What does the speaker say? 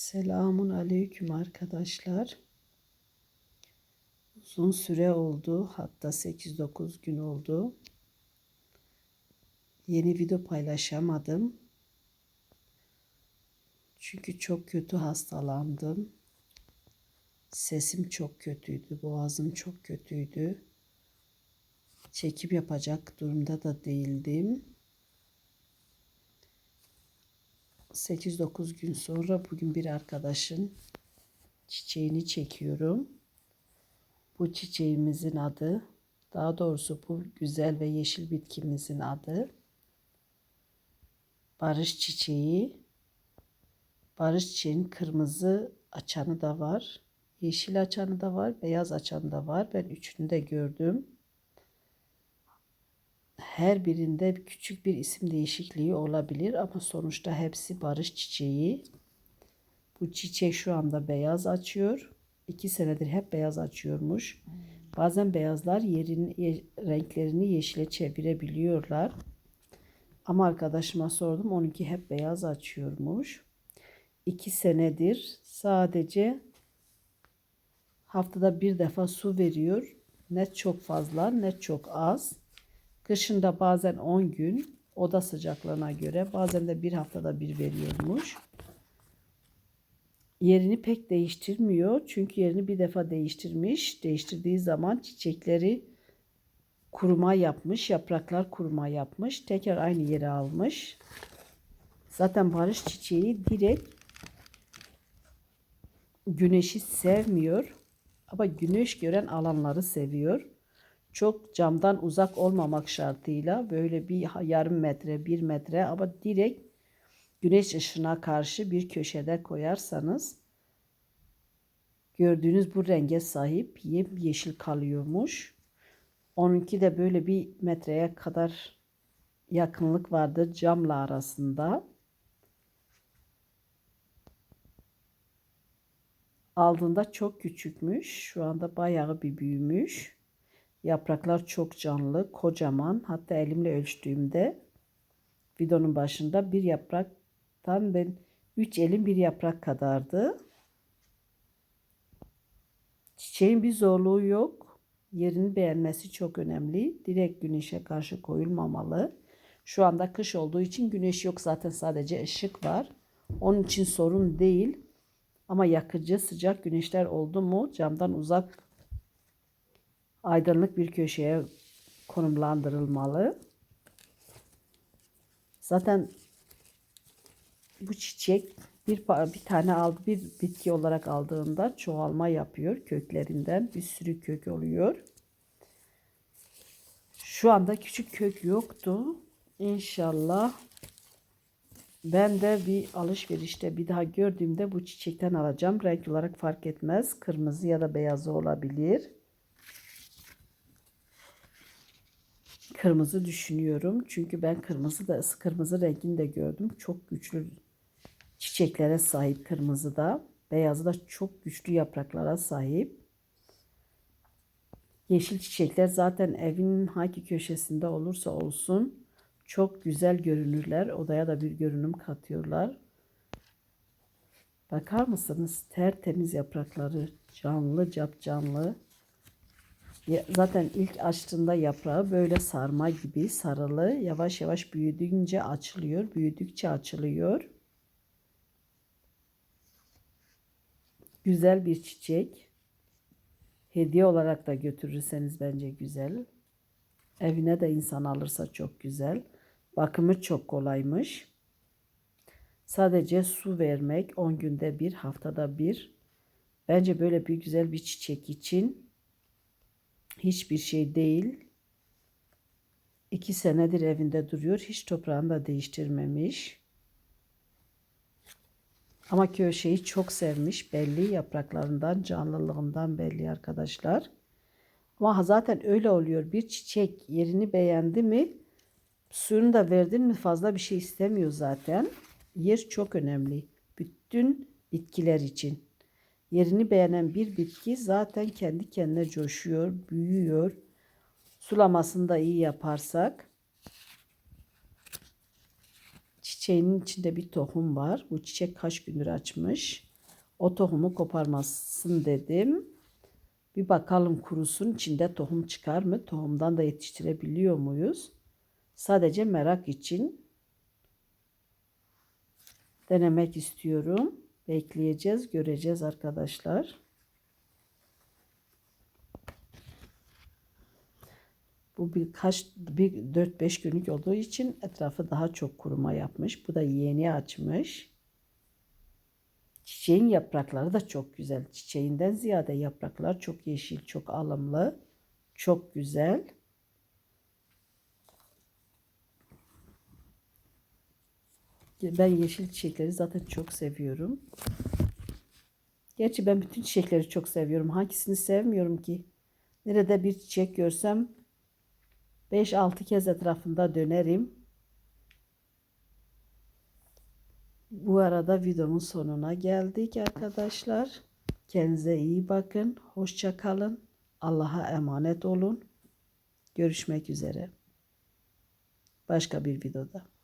Selamun aleyküm arkadaşlar. Uzun süre oldu. Hatta 8-9 gün oldu. Yeni video paylaşamadım. Çünkü çok kötü hastalandım. Sesim çok kötüydü. Boğazım çok kötüydü. Çekim yapacak durumda da değildim. 8-9 gün sonra bugün bir arkadaşın çiçeğini çekiyorum. Bu çiçeğimizin adı, daha doğrusu bu güzel ve yeşil bitkimizin adı barış çiçeği. Barış çiçeğinin kırmızı açanı da var, yeşil açanı da var, beyaz açanı da var. Ben üçünü de gördüm. Her birinde küçük bir isim değişikliği olabilir ama sonuçta hepsi barış çiçeği. Bu çiçek şu anda beyaz açıyor. İki senedir hep beyaz açıyormuş. Bazen beyazlar yerin ye- renklerini yeşile çevirebiliyorlar. Ama arkadaşıma sordum. Onunki hep beyaz açıyormuş. İki senedir sadece haftada bir defa su veriyor. Ne çok fazla ne çok az. Kışında bazen 10 gün oda sıcaklığına göre bazen de bir haftada bir veriyormuş. Yerini pek değiştirmiyor. Çünkü yerini bir defa değiştirmiş. Değiştirdiği zaman çiçekleri kuruma yapmış. Yapraklar kuruma yapmış. Tekrar aynı yere almış. Zaten barış çiçeği direkt güneşi sevmiyor. Ama güneş gören alanları seviyor çok camdan uzak olmamak şartıyla böyle bir yarım metre, bir metre ama direkt güneş ışığına karşı bir köşede koyarsanız gördüğünüz bu renge sahip yeşil kalıyormuş. Onunki de böyle bir metreye kadar yakınlık vardı camla arasında. Aldığında çok küçükmüş. Şu anda bayağı bir büyümüş. Yapraklar çok canlı, kocaman. Hatta elimle ölçtüğümde videonun başında bir yapraktan ben 3 elim bir yaprak kadardı. Çiçeğin bir zorluğu yok. Yerini beğenmesi çok önemli. Direkt güneşe karşı koyulmamalı. Şu anda kış olduğu için güneş yok zaten sadece ışık var. Onun için sorun değil. Ama yakıcı sıcak güneşler oldu mu camdan uzak aydınlık bir köşeye konumlandırılmalı. Zaten bu çiçek bir bir tane aldı bir bitki olarak aldığında çoğalma yapıyor köklerinden bir sürü kök oluyor. Şu anda küçük kök yoktu. İnşallah ben de bir alışverişte bir daha gördüğümde bu çiçekten alacağım. Renk olarak fark etmez. Kırmızı ya da beyazı olabilir. Kırmızı düşünüyorum. Çünkü ben kırmızı da kırmızı rengini de gördüm. Çok güçlü çiçeklere sahip kırmızı da. Beyazı da çok güçlü yapraklara sahip. Yeşil çiçekler zaten evin hangi köşesinde olursa olsun çok güzel görünürler. Odaya da bir görünüm katıyorlar. Bakar mısınız? Tertemiz yaprakları, canlı, cap canlı. Zaten ilk açtığında yaprağı böyle sarma gibi sarılı. Yavaş yavaş büyüdükçe açılıyor. Büyüdükçe açılıyor. Güzel bir çiçek. Hediye olarak da götürürseniz bence güzel. Evine de insan alırsa çok güzel. Bakımı çok kolaymış. Sadece su vermek 10 günde bir, haftada bir. Bence böyle bir güzel bir çiçek için hiçbir şey değil. İki senedir evinde duruyor. Hiç toprağını da değiştirmemiş. Ama köşeyi çok sevmiş. Belli yapraklarından, canlılığından belli arkadaşlar. Ama zaten öyle oluyor. Bir çiçek yerini beğendi mi suyunu da verdin mi fazla bir şey istemiyor zaten. Yer çok önemli. Bütün bitkiler için. Yerini beğenen bir bitki zaten kendi kendine coşuyor, büyüyor. Sulamasını da iyi yaparsak. Çiçeğinin içinde bir tohum var. Bu çiçek kaç gündür açmış. O tohumu koparmasın dedim. Bir bakalım kurusun içinde tohum çıkar mı? Tohumdan da yetiştirebiliyor muyuz? Sadece merak için denemek istiyorum. Bekleyeceğiz, göreceğiz arkadaşlar. Bu birkaç bir 4-5 günlük olduğu için etrafı daha çok kuruma yapmış. Bu da yeni açmış. Çiçeğin yaprakları da çok güzel. Çiçeğinden ziyade yapraklar çok yeşil, çok alımlı, çok güzel. Ben yeşil çiçekleri zaten çok seviyorum. Gerçi ben bütün çiçekleri çok seviyorum. Hangisini sevmiyorum ki? Nerede bir çiçek görsem 5-6 kez etrafında dönerim. Bu arada videomun sonuna geldik arkadaşlar. Kendinize iyi bakın. Hoşça kalın. Allah'a emanet olun. Görüşmek üzere. Başka bir videoda.